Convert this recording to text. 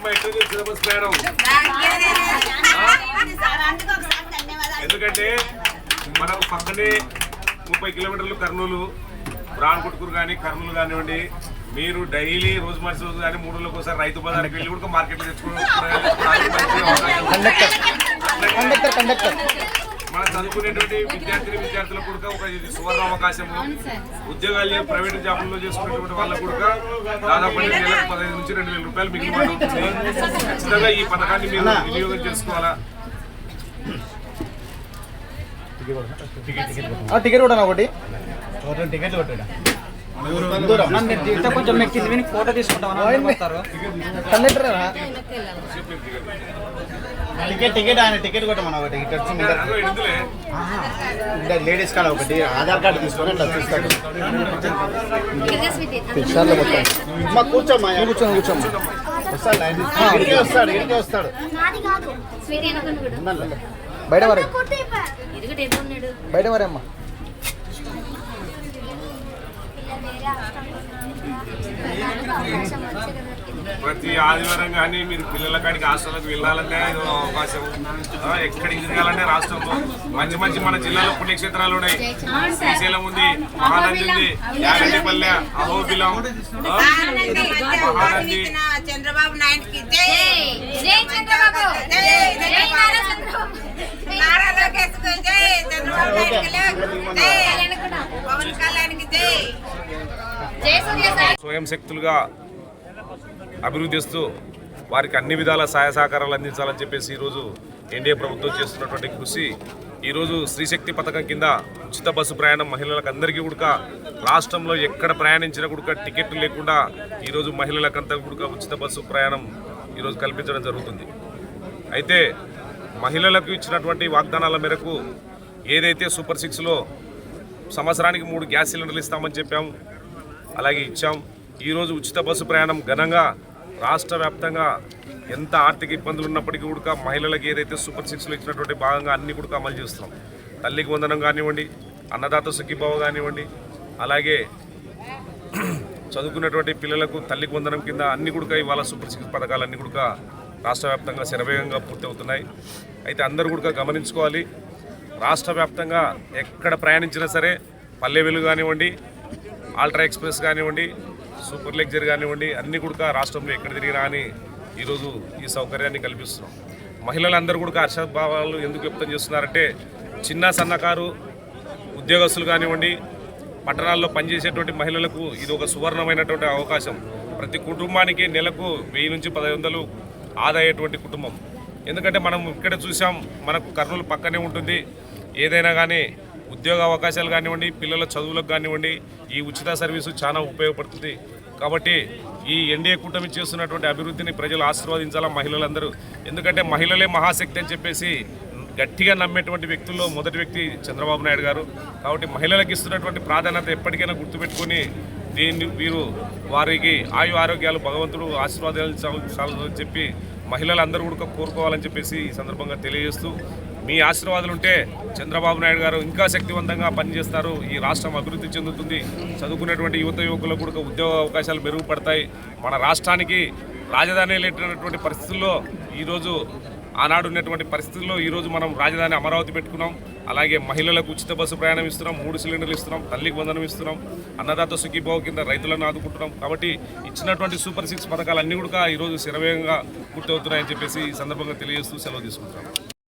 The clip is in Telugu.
అమ్మ ఎట్లా సిలబస్ ఎందుకంటే మనకు పక్కనే ముప్పై కిలోమీటర్లు కర్నూలు రాణకుట్కూరు కానీ కర్నూలు కానివ్వండి మీరు డైలీ రోజు మనిషి రోజు కానీ మూడు రోజులకు ఒకసారి రైతు బజార్కి వెళ్ళి కూడా మార్కెట్లో తెచ్చుకోవడం కండక్టర్ కండక్టర్. మన చదువుకునేటువంటి విద్యార్థిని విద్యార్థులకు కూడా ఒక ఇది సువర్ణ అవకాశము. ఉద్యోగాలు లేవు, ప్రైవేట్ జాబుల్లో చేసుకునేటువంటి వాళ్ళకు కూడా దాదాపు నెలకు పదహైదు నుంచి రెండు వేల రూపాయలు మిగిలిన ఉంటుంది ఖచ్చితంగా ఈ పథకాన్ని మీరు వినియోగం చేసుకోవాలా? టికెట్ కూడా ఒకటి. టికెట్లు కొట్టాడు? కొంచెం విని ఫోటో టికెట్ టికెట్ ఆయన టికెట్ ఒకటి ఇంకా లేడీస్ కాడ ఒకటి ఆధార్ కార్డు తీసుకొని అట్లా కూర్చోమ్మా కూర్చోండి వస్తాడు వస్తాడు. బయట వరే బయట వరే అమ్మ. ప్రతి ఆదివారం కానీ మీరు పిల్లల కాడికి హాస్టల్కి వెళ్ళాలంటే ఇది అవకాశం. ఎక్కడికి తిరగాలంటే రాష్ట్రంలో మంచి మంచి మన జిల్లాలో పుణ్యక్షేత్రాలు ఉన్నాయి. శ్రీశైలం ఉంది మహానంది ఉంది యాగంటిపల్లె అహోబిలం మహానంది. చంద్రబాబు నాయుడుకి జై. పవన్ కళ్యాణ్కి సూర్య స్వయం శక్తులుగా అభివృద్ధి చేస్తూ వారికి అన్ని విధాల సహాయ సహకారాలు అందించాలని చెప్పేసి ఈరోజు ఎన్డీఏ ప్రభుత్వం చేస్తున్నటువంటి కృషి. ఈరోజు స్త్రీశక్తి పథకం కింద ఉచిత బస్సు ప్రయాణం మహిళలకు అందరికీ కూడా రాష్ట్రంలో ఎక్కడ ప్రయాణించినా కూడా టికెట్లు లేకుండా ఈరోజు మహిళలకంతా కూడా ఉచిత బస్సు ప్రయాణం ఈరోజు కల్పించడం జరుగుతుంది. అయితే మహిళలకు ఇచ్చినటువంటి వాగ్దానాల మేరకు ఏదైతే సూపర్ సిక్స్లో సంవత్సరానికి మూడు గ్యాస్ సిలిండర్లు ఇస్తామని చెప్పాము అలాగే ఇచ్చాం. ఈరోజు ఉచిత బస్సు ప్రయాణం ఘనంగా రాష్ట్ర వ్యాప్తంగా ఎంత ఆర్థిక ఇబ్బందులు ఉన్నప్పటికీ కూడా మహిళలకు ఏదైతే సూపర్ సిక్స్లో ఇచ్చినటువంటి భాగంగా అన్ని కూడా అమలు చేస్తున్నాం. తల్లికి వందనం కానివ్వండి అన్నదాత సుఖీభావ కానివ్వండి అలాగే చదువుకున్నటువంటి పిల్లలకు తల్లికి వందనం కింద అన్ని కూడా ఇవాళ సూపర్ సిక్స్ పథకాలు అన్ని కూడా రాష్ట్ర వ్యాప్తంగా శరవేగంగా పూర్తవుతున్నాయి. అయితే అందరూ కూడా గమనించుకోవాలి రాష్ట్ర వ్యాప్తంగా ఎక్కడ ప్రయాణించినా సరే పల్లె వెలుగు కానివ్వండి ఆల్ట్రా ఎక్స్ప్రెస్ కానివ్వండి సూపర్ లెక్చర్ కానివ్వండి అన్ని కూడా రాష్ట్రంలో ఎక్కడ తిరిగినా అని ఈరోజు ఈ సౌకర్యాన్ని కల్పిస్తున్నాం. మహిళలందరూ కూడా హర్షభావాలు ఎందుకు వ్యక్తం చేస్తున్నారంటే చిన్న సన్నకారు ఉద్యోగస్తులు కానివ్వండి పట్టణాల్లో పనిచేసేటువంటి మహిళలకు ఇది ఒక సువర్ణమైనటువంటి అవకాశం. ప్రతి కుటుంబానికి నెలకు వెయ్యి నుంచి పదహైదు వందలు ఆదాయేటువంటి కుటుంబం. ఎందుకంటే మనం ఇక్కడ చూసాం మనకు కర్నూలు పక్కనే ఉంటుంది. ఏదైనా కానీ ఉద్యోగ అవకాశాలు కానివ్వండి పిల్లల చదువులకు కానివ్వండి ఈ ఉచిత సర్వీసు చాలా ఉపయోగపడుతుంది. కాబట్టి ఈ ఎన్డీఏ కూటమి చేస్తున్నటువంటి అభివృద్ధిని ప్రజలు ఆశీర్వదించాలా మహిళలందరూ. ఎందుకంటే మహిళలే మహాశక్తి అని చెప్పేసి గట్టిగా నమ్మేటువంటి వ్యక్తుల్లో మొదటి వ్యక్తి చంద్రబాబు నాయుడు గారు. కాబట్టి మహిళలకు ఇస్తున్నటువంటి ప్రాధాన్యత ఎప్పటికైనా గుర్తుపెట్టుకొని దీన్ని వీరు వారికి ఆయు ఆరోగ్యాలు భగవంతుడు ఆశీర్వాదాలు చెప్పి మహిళలందరూ కూడా కోరుకోవాలని చెప్పేసి ఈ సందర్భంగా తెలియజేస్తూ మీ ఆశీర్వాదాలు ఉంటే చంద్రబాబు నాయుడు గారు ఇంకా శక్తివంతంగా పనిచేస్తారు. ఈ రాష్ట్రం అభివృద్ధి చెందుతుంది. చదువుకునేటువంటి యువత యువకులకు కూడా ఉద్యోగ అవకాశాలు మెరుగుపడతాయి. మన రాష్ట్రానికి రాజధాని లేనటువంటి పరిస్థితుల్లో ఈరోజు ఆనాడు ఉన్నటువంటి పరిస్థితుల్లో ఈరోజు మనం రాజధాని అమరావతి పెట్టుకున్నాం. అలాగే మహిళలకు ఉచిత బస్సు ప్రయాణం ఇస్తున్నాం మూడు సిలిండర్లు ఇస్తున్నాం తల్లికి వందనం ఇస్తున్నాం అన్నదాత సుఖీభావ కింద రైతులను ఆదుకుంటున్నాం. కాబట్టి ఇచ్చినటువంటి సూపర్ సిక్స్ పథకాలు అన్నీ కూడా ఈరోజు శరవేగంగా పూర్తవుతున్నాయని చెప్పేసి ఈ సందర్భంగా తెలియజేస్తూ సెలవు తీసుకుంటున్నాం.